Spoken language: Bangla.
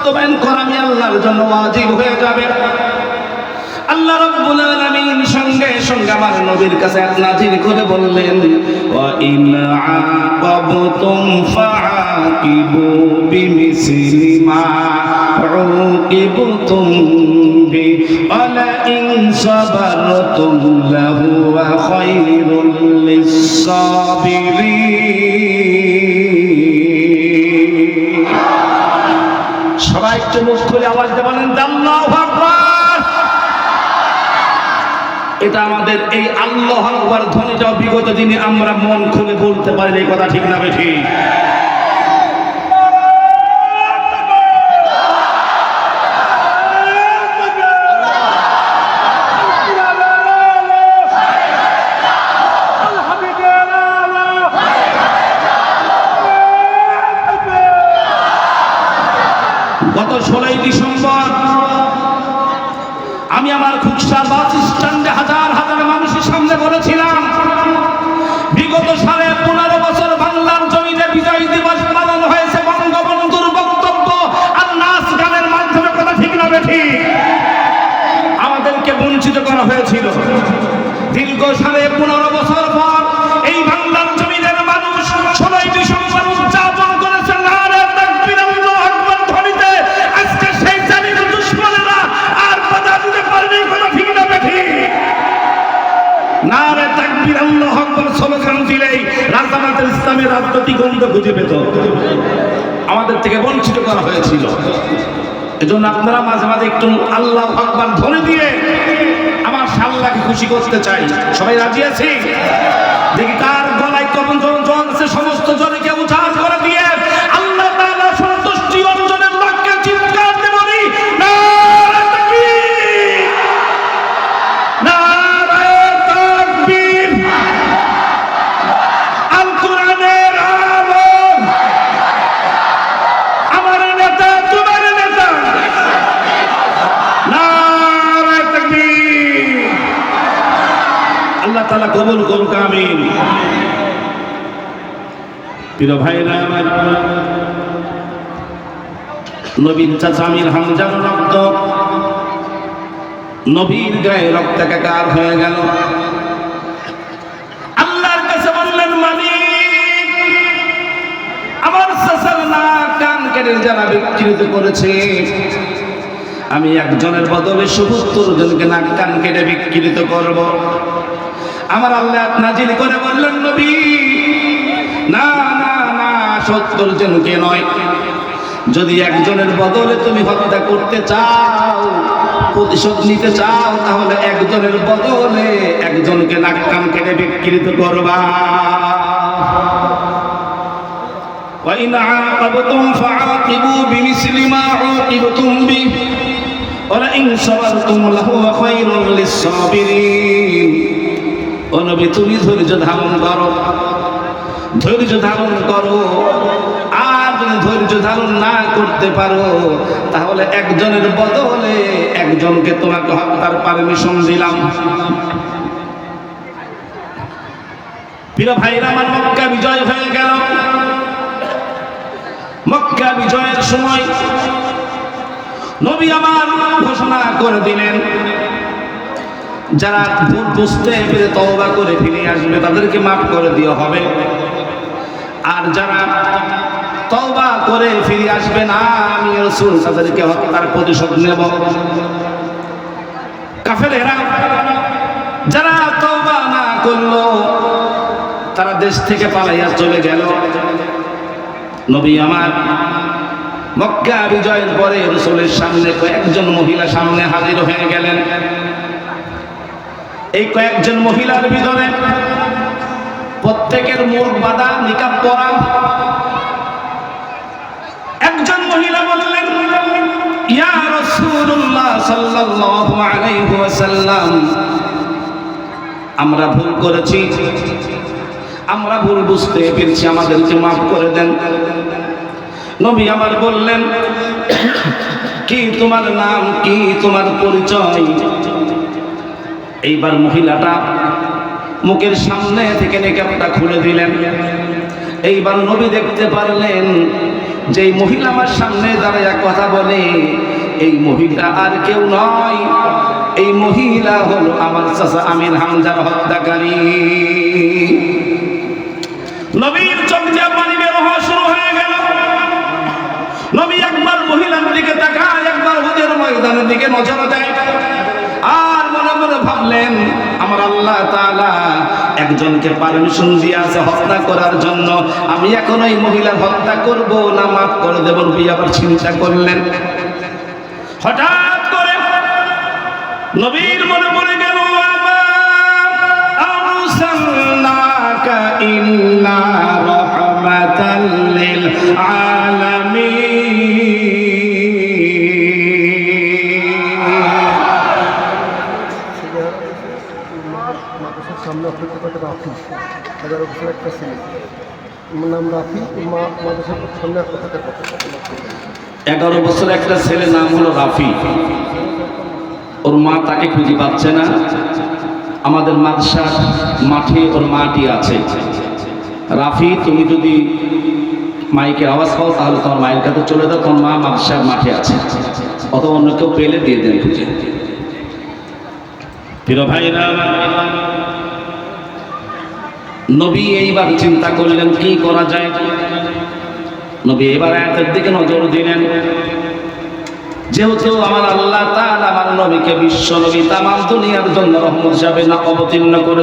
বাস্তবায়ন করা আমি আল্লাহর জন্য ওয়াজিব হয়ে যাবে। আল্লাহ রাব্বুল আলামিন সঙ্গে সঙ্গে আমার নবীর কাছে এক নাজির করে বললেন, ওয়া ইন আকাবতুম ফাআকিবু বিমিসলি মা উকিবতুম বি, ওয়ালা ইন সাবারতুম লাহু ওয়া খায়রুল একটু মুখ খুলে আওয়াজ দেবেন আল্লাহু আকবার। এটা আমাদের এই আল্লাহ আকবার ধ্বনিটা বিগত দিনে আমরা মন খুলে বলতে পারি এই কথা ঠিক না বেঠি আমি আমার খুচরা বাস স্ট্যান্ডে হাজার হাজার মানুষের সামনে বলেছিলাম, বিগত সাড়ে পনেরো বছর বাংলার জমিনে বিজয় দিবস পালন হয়েছে, বঙ্গবন্ধুর বক্তব্য আর নাচ গানের মাধ্যমে কথা ঠিক না বেঠি। আমাদেরকে বঞ্চিত করা হয়েছিল। দীর্ঘ সাড়ে পনেরো দিলেই রাজামাতের ইসলামের রাজনৈতিক গন্ধ খুঁজে পেত। আমাদের থেকে বঞ্চিত করা হয়েছিল। এজন্য আপনারা মাঝে মাঝে একটু আল্লাহ আকবার ধরে দিয়ে আমার সাল্লাহকে খুশি করতে চাই। সবাই রাজি আছি দেখি কার গলায় কখন জন জন আছে সমস্ত জনকে আল্লাহ কবুল করুক, আমিন। প্রিয় ভাইরা, আমার নবীন চাচা আমির হামজার রক্ত, নবীর গায়ে রক্তাকার হয়ে গেল। আল্লাহর কাছে বললেন, মালিক, আমার চাচার না কান কেটে যারা বিকৃত করেছে, আমি একজনের বদলে সত্তর জনকে নাক, কান কেটে বিকৃত করব। আমার আল্লাহ নাজিল করে বললেন নবী না না না সত্তর জনকে নয় যদি একজনের বদলে তুমি হত্যা করতে চাও প্রতিশোধ নিতে চাও তাহলে একজনের বদলে একজনকে নাক কান কেটে বিকৃত করবা وإن عاقبتم فعاقبوا بمثل ما عوقبتم به ولئن صبرتم لهو خير للصابرين নবী, তুমি ধৈর্য ধারণ করো। ধৈর্য ধারণ করো। আর যদি ধৈর্য ধারণ না করতে পারো, তাহলে একজনের বদলে একজনকে তোমাকে হত্যার পারমিশন দিলাম। ভাইরা, আমার মক্কা বিজয় হয়ে গেল। মক্কা বিজয়ের সময় নবী আমার ঘোষণা করে দিলেন যারা ভুল বুঝতে পেরে তওবা করে ফিরে আসবে, তাদেরকে মাফ করে দেওয়া হবে। আর যারা তওবা করে ফিরে আসবে না, আমি রসুল তাদেরকে হত্যার প্রতিশোধ নেব। কাফেরেরা যারা তওবা না করল, তারা দেশ থেকে পালাইয়া চলে গেল। নবী আমার মক্কা বিজয়ের পরে রসুলের সামনে কয়েকজন মহিলা সামনে হাজির হয়ে গেলেন। এই কয়েকজন মহিলার ভিতরে প্রত্যেকের মুখ বাঁধা, নিকাব পরা। একজন মহিলা বললেন আমরা ভুল করেছি। আমরা ভুল বুঝতে পেরেছি, আমাদেরকে মাফ করে দেন। নবী আমার বললেন, কি তোমার নাম, কি তোমার পরিচয়? এইবার মহিলাটা মুখের সামনে থেকে নেকাবটা খুলে দিলেন। এইবার নবী দেখতে পারলেন যে মহিলা আমার সামনে দাঁড়াইয়া কথা বলে, এই মহিলা আর কেউ নয়, এই মহিলা হলো আমার চাচা আমির হামজার হত্যাকারী। নবীর চোখ পানি বের হওয়া শুরু হয়ে গেল। নবী একবার মহিলার দিকে তাকায়, একবার হুদের ময়দানের দিকে নজর দেয়। ভাবলেন, আমার আল্লাহ তাআলা একজনকে পারমিশন দিয়ে হত্যা করার জন্য। আমি এখন ওই মহিলার হত্যা করব না মাফ করে দেব নবী আবার চিন্তা করলেন। হঠাৎ করে নবীর সামনে অপেক্ষা করে রাফি। এগারো বছর একটা ছেলে। নাম রাফি। মা মাদ্রাসার সামনে অপেক্ষা করে এগারো বছর একটা ছেলে নাম হলো রাফি। ওর মা তাকে খুঁজে পাচ্ছে না। আমাদের মাদ্রাসার মাঠে ওর মাটি আছে। রাফি তুমি যদি মাইকে আওয়াজ পাও তাহলে তোমার মায়ের কাছে চলে দাও তোমার মা মাদ্রাসার মাঠে আছে। অথবা অন্য কেউ পেলে দিয়ে দেন খুঁজে। প্রিয় ভাইরা নবী এইবার চিন্তা করলেন, কি করা যায়? নবী এবার আয়াতের দিকে নজর দিলেন। যেহেতু আমার আল্লাহ তাআলা আমার নবীকে বিশ্ব নবী তামাম দুনিয়ার জন্য রহমত হিসাবে না অবতীর্ণ করে